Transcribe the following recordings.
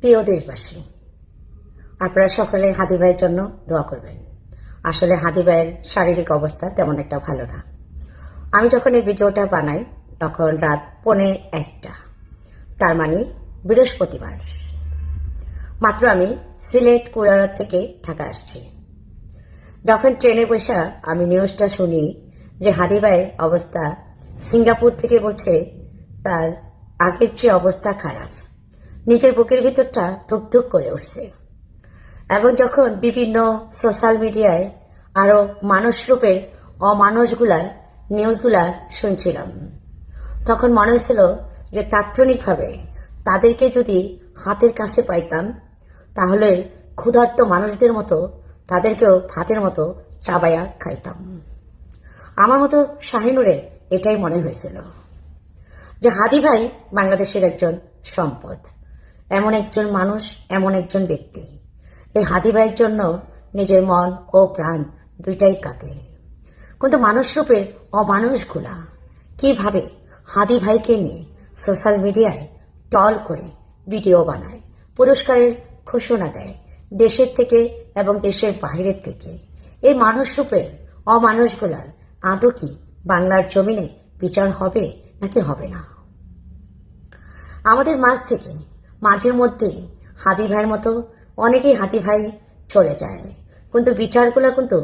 প্রিয় দেশবাসী, আপনারা সকলে হাদি ভাইয়ের জন্য দোয়া করবেন। আসলে হাদি ভাইয়ের শারীরিক অবস্থা তেমন একটা ভালো না। আমি যখন এই ভিডিওটা বানাই, তখন রাত পৌনে একটা, তার মানে বৃহস্পতিবার। মাত্র আমি সিলেট কুড়ার থেকে ঢাকা আসছি। যখন ট্রেনে বসা আমি নিউজটা শুনি যে হাদি ভাইয়ের অবস্থা সিঙ্গাপুর থেকে বলছে, তার আগের চেয়ে অবস্থা খারাপ। নিজের বুকের ভিতরটা ধুকধুক করে উঠছে। এবং যখন বিভিন্ন সোশ্যাল মিডিয়ায় আরও মানুষরূপের অমানুষগুলার নিউজগুলা শুনছিলাম, তখন মনে হয়েছিল যে তাৎক্ষণিকভাবে তাদেরকে যদি হাতের কাছে পাইতাম, তাহলে ক্ষুধার্ত মানুষদের মতো তাদেরকেও ভাতের মতো চাবায়া খাইতাম। আমার মতো শাহিনুরের এটাই মনে হয়েছিল যে হাদি ভাই বাংলাদেশের একজন সম্পদ। এমন একজন মানুষ, এমন একজন ব্যক্তি। এই হাদি ভাইয়ের জন্য নিজের মন ও প্রাণ দুইটাই কাঁদে। কিন্তু মানুষ রূপের অমানুষগুলা কীভাবে হাদি ভাইকে নিয়ে সোশ্যাল মিডিয়ায় টল করে ভিডিও বানায়, পুরস্কারের ঘোষণা দেয় দেশের থেকে এবং দেশের বাইরের থেকে? এই মানুষ রূপের অমানুষগুলার আদৌ কি বাংলার জমিনে বিচার হবে নাকি হবে না? আমাদের মাঝ থেকে, মাঝের মধ্যে হাতি ভাইয়ের মতো অনেকেই হাতি ভাই চলে যায়, কিন্তু বিচারগুলো কিন্তু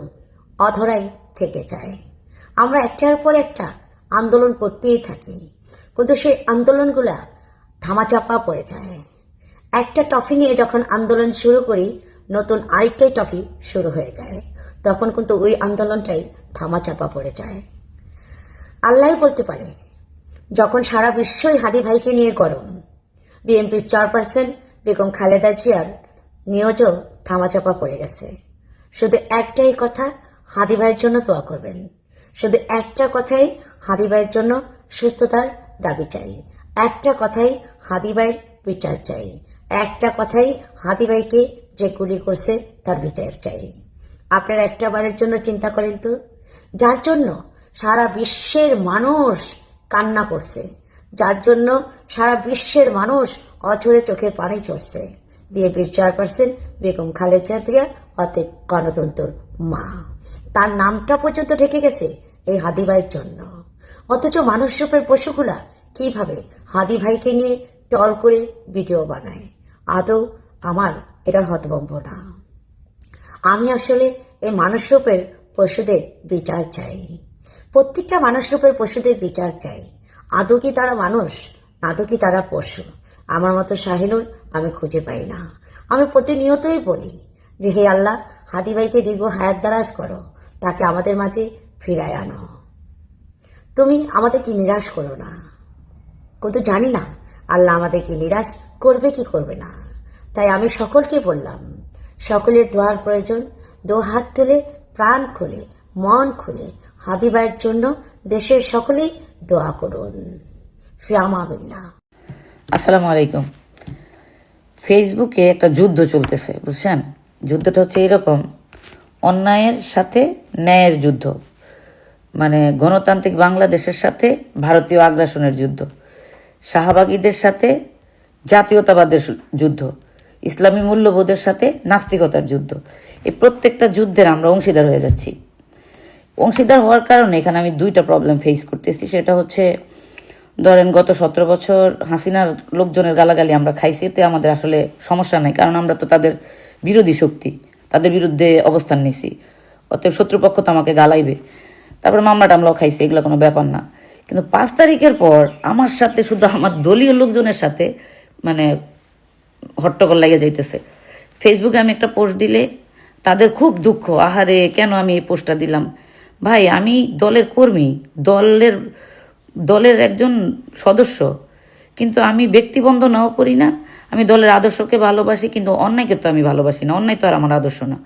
অধরাই থেকে যায়। আমরা একটার পর একটা আন্দোলন করতেই থাকি, কিন্তু সেই আন্দোলনগুলা ধামাচাপা পড়ে যায়। একটা টফি নিয়ে যখন আন্দোলন শুরু করি, নতুন আরেকটাই টফি শুরু হয়ে যায়, তখন কিন্তু ওই আন্দোলনটাই ধামাচাপা পড়ে যায়। আল্লাহ বলতে পারে যখন সারা বিশ্বই হাদি ভাইকে নিয়ে গরম, বিএনপির চেয়ারপারসন বেগম খালেদা জিয়ার নিয়োজও থামাচাপা পড়ে গেছে। শুধু একটাই কথা, হাদি ভাইয়ের জন্য দোয়া করবেন। শুধু একটা কথাই হাদি ভাইয়ের জন্য সুস্থতার দাবি চাই। একটা কথাই হাদি ভাইয়ের বিচার চাই। একটা কথাই হাদি ভাইকে যে গুলি করছে তার বিচার চাই। আপনারা একটা বারের জন্য চিন্তা করেন তো? যার জন্য সারা বিশ্বের মানুষ কান্না করছে, যার জন্য সারা বিশ্বের মানুষ অঝরে চোখের পানি চড়ছে। বিএনপির চেয়ারপারসন বেগম খালেদা জিয়া অতএব গণতন্ত্র মা। তার নামটা পর্যন্ত ঢেকে গেছে এই হাদি ভাইয়ের জন্য। অথচ মানুষ রূপের পশুগুলা কীভাবে হাদি ভাইকে নিয়ে টল করে ভিডিও বানায়? আদৌ আমার এটার হতভম্ব না। আমি আসলে এই মানুষ রূপের পশুদের বিচার চাই। প্রত্যেকটা মানুষের রূপের পশুদের বিচার চাই। আদৌ কি তারা মানুষ? আদৌ কি তারা পশু? আমার মতো শাহিনুর আমি খুঁজে পাই না। আমি প্রতিনিয়তই বলি যে, হে আল্লাহ হাদিভাইকে দীর্ঘ হায়াত দারাজ করো। তাকে আমাদের মাঝে ফিরায় আনো। তুমি আমাদেরকে নিরাশ করো না? কিন্তু জানি না, আল্লাহ আমাদেরকে নিরাশ করবে কি করবে না। তাই আমি সকলকে বললাম, সকলের দোয়ার প্রয়োজন দো হাত তুলে প্রাণ খুলে, মন খুলে হাদিবাইয়ের জন্য দেশের সকলেই দোয়া করুন। ফিয়ামাবিল্লাহ আসসালামু আলাইকুম। ফেসবুকে একটা যুদ্ধ চলতেছে, বুঝছেন? যুদ্ধটা হচ্ছে এরকম, অন্যায়ের সাথে ন্যায়ের যুদ্ধ মানে গণতান্ত্রিক বাংলাদেশের সাথে ভারতীয় আগ্রাসনের যুদ্ধ, শাহবাগীদের সাথে জাতীয়তাবাদের যুদ্ধ, ইসলামী মূল্যবোধের সাথে নাস্তিকতার যুদ্ধ। এই প্রত্যেকটা যুদ্ধের আমরা অংশীদার হয়ে যাচ্ছি। অংশীদার হওয়ার কারণে এখানে আমি দুইটা প্রবলেম ফেস করতেছি। সেটা হচ্ছে, ধরেন গত সতেরো বছর হাসিনার লোকজনের গালাগালি আমরা খাইছি, এতে আমাদের আসলে সমস্যা নাই, কারণ আমরা তো তাদের বিরোধী শক্তি, তাদের বিরুদ্ধে অবস্থান নিছি। অতএব শত্রুপক্ষ তো আমাকে গালাইবে। তারপর মামলা টামলাও খাইছি, এগুলো কোনো ব্যাপার না। কিন্তু পাঁচ তারিখের পর আমার সাথে শুধু আমার দলীয় লোকজনের সাথে মানে হট্টগোল লেগে যাইতেছে। ফেসবুকে আমি একটা পোস্ট দিলে, তাদের খুব দুঃখ, আহারে কেন আমি এই পোস্টটা দিলাম? ভাই, আমি দলের কর্মী, দলের দলের একজন সদস্য, কিন্তু আমি ব্যক্তিবন্ধনাও করি না। আমি দলের আদর্শকে ভালোবাসি, কিন্তু অন্যায়কে তো আমি ভালোবাসি না। অন্যায় তো আর আমার আদর্শ না।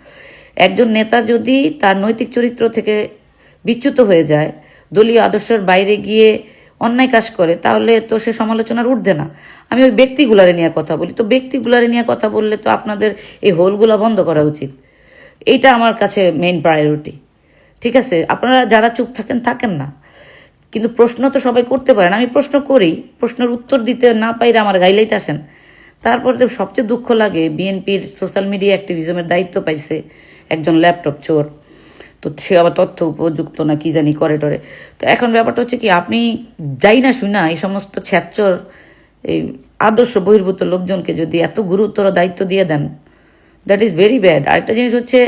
একজন নেতা যদি তার নৈতিক চরিত্র থেকে বিচ্যুত হয়ে যায়, দলীয় আদর্শের বাইরে গিয়ে অন্যায় কাজ করে, তাহলে তো সে সমালোচনার উঠবে না। আমি ওই ব্যক্তিগুলারে নিয়ে কথা বলি। তো ব্যক্তিগুলারে নিয়ে কথা বললে তো আপনাদের এই হোলগুলা বন্ধ করা উচিত। এইটা আমার কাছে মেইন প্রায়োরিটি ঠিক আছে, আপনারা যারা চুপ থাকেন থাকেন না। কিন্তু প্রশ্ন তো সবাই করতে পারেন। আমি প্রশ্ন করি, প্রশ্নের উত্তর দিতে না পাইলে আমার গাইলাইতে আসেন। তারপরে তো সবচেয়ে দুঃখ লাগে, বিএনপির সোশ্যাল মিডিয়া অ্যাক্টিভিজমের দায়িত্ব পাইছে একজন ল্যাপটপ চোর। তো সে আবার তথ্য উপযুক্ত না, কি জানি করে টরে। তো এখন ব্যাপারটা হচ্ছে কি, আপনি যাই না শুই না, এই সমস্ত ছ্যাচর, এই আদর্শ বহির্ভূত লোকজনকে যদি এত গুরুতর দায়িত্ব দিয়ে then that is very bad আরেকটা জিনিস হচ্ছে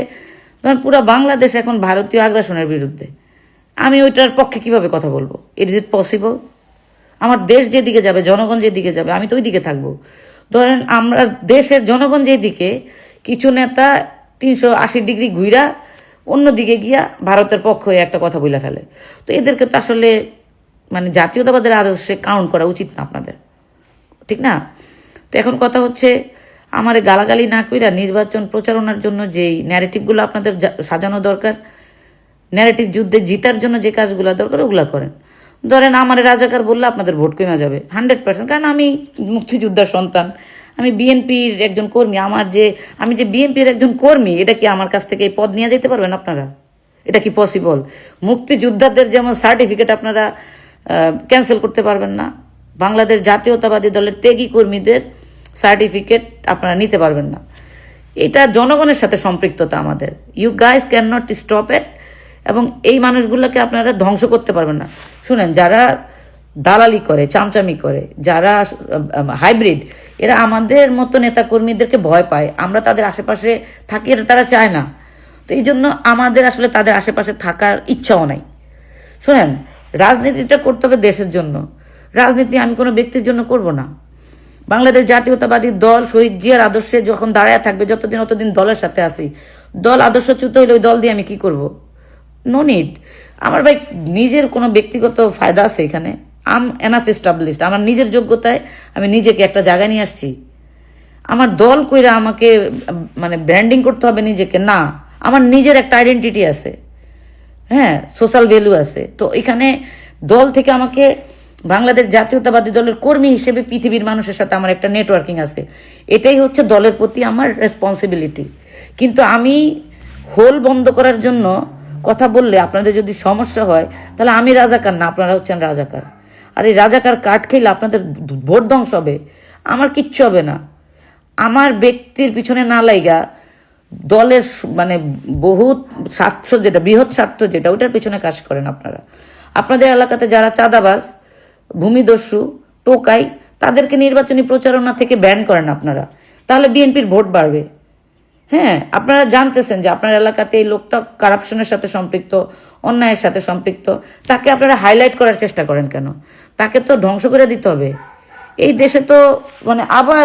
ধরেন পুরো বাংলাদেশ এখন ভারতীয় আগ্রাসনের বিরুদ্ধে। আমি ওইটার পক্ষে কীভাবে কথা বলব? ইট ইজ ইট পসিবল আমার দেশ যেদিকে যাবে, জনগণ যেদিকে যাবে, আমি তো ওই দিকে থাকব। ধরেন আমরা দেশের জনগণ যেদিকে, কিছু নেতা তিনশো আশি ডিগ্রি ঘুইরা অন্যদিকে গিয়া ভারতের পক্ষ হয়ে একটা কথা বলে ফেলে। তো এদেরকে তো আসলে মানে জাতীয়তাবাদের আদর্শে কাউন্ট করা উচিত না আপনাদের। ঠিক না? তো এখন কথা হচ্ছে আমার গালাগালি না কইরা নির্বাচন প্রচারণার জন্য যেই ন্যারেটিভগুলো আপনাদের সাজানো দরকার ন্যারেটিভ যুদ্ধে জিতার জন্য যে কাজগুলো দরকার, ওগুলা করেন। ধরেন আমার রাজাকার বললে আপনাদের ভোট কমে যাবে হান্ড্রেড পার্সেন্ট কারণ আমি মুক্তিযোদ্ধার সন্তান, আমি বিএনপির একজন কর্মী, আমার যে, আমি যে বিএনপির একজন কর্মী, এটা কি আমার কাছ থেকে এই পদ নিয়ে যেতে পারবেন আপনারা? এটা কি পসিবল মুক্তিযোদ্ধাদের যেমন সার্টিফিকেট আপনারা ক্যান্সেল করতে পারবেন না। বাংলাদেশ জাতীয়তাবাদী দলের ত্যাগী কর্মীদের সার্টিফিকেট আপনারা নিতে পারবেন না। এটা জনগণের সাথে সম্পৃক্ততা আমাদের। You guys can not stop it এবং এই মানুষগুলোকে আপনারা ধ্বংস করতে পারবেন না। শুনেন, যারা দালালি করে, চামচামি করে, যারা হাইব্রিড এরা আমাদের মতো নেতাকর্মীদেরকে ভয় পায়। আমরা তাদের আশেপাশে থাকি, এটা তারা চায় না। তো এই জন্য আমাদের আসলে তাদের আশেপাশে থাকার ইচ্ছাও নাই। শোনেন, রাজনীতিটা করতে হবে দেশের জন্য। রাজনীতি আমি কোনো ব্যক্তির জন্য করব না। বাংলাদেশ জাতীয়তাবাদী দল শহীদ জিয়ার আদর্শে যখন দাঁড়ায় থাকবে, যতদিন অতদিন দলের সাথে আসি দল আদর্শচ্যুত হইলে ওই দল দিয়ে আমি কি করব? নো নিড আমার ভাই নিজের কোনো ব্যক্তিগত ফায়দা আছে এখানে? আম এনাফ এস্টাবলিশড আমার নিজের যোগ্যতায় আমি নিজেকে একটা জায়গায় নিয়ে আসছি। আমার দল কইরা আমাকে মানে ব্র্যান্ডিং করতে হবে নিজেকে? না। আমার নিজের একটা আইডেন্টিটি আছে। হ্যাঁ সোশ্যাল ভ্যালু আছে। তো এখানে দল থেকে আমাকে বাংলাদেশ জাতীয়তাবাদী দলের কর্মী হিসেবে পৃথিবীর মানুষের সাথে আমার একটা নেটওয়ার্কিং আছে। এটাই হচ্ছে দলের প্রতি আমার রেসপন্সিবিলিটি কিন্তু আমি হোল বন্ধ করার জন্য কথা বললে আপনাদের যদি সমস্যা হয়, তাহলে আমি রাজাকার না, আপনারা হচ্ছেন রাজাকার। আর এই রাজাকার কাঠ খেলে আপনাদের ভোট ধ্বংস হবে। আমার কিচ্ছু হবে না। আমার ব্যক্তির পিছনে না লাইগা দলের মানে বহুত স্বার্থ যেটা, বৃহৎ স্বার্থ যেটা, ওটার পিছনে কাজ করেন আপনারা। আপনাদের এলাকাতে যারা চাঁদাবাজ ভূমিদস্যু, টোকাই, তাদেরকে নির্বাচনী প্রচারণা থেকে ব্যান করেন আপনারা। তাহলে বিএনপির ভোট বাড়বে। হ্যাঁ আপনারা জানতেছেন যে আপনার এলাকাতে এই লোকটা কারাপশনের সাথে সম্পৃক্ত, অন্যায়ের সাথে সম্পৃক্ত। তাকে আপনারা হাইলাইট করার চেষ্টা করেন কেন? তাকে তো ধ্বংস করে দিতে হবে। এই দেশে তো মানে আবার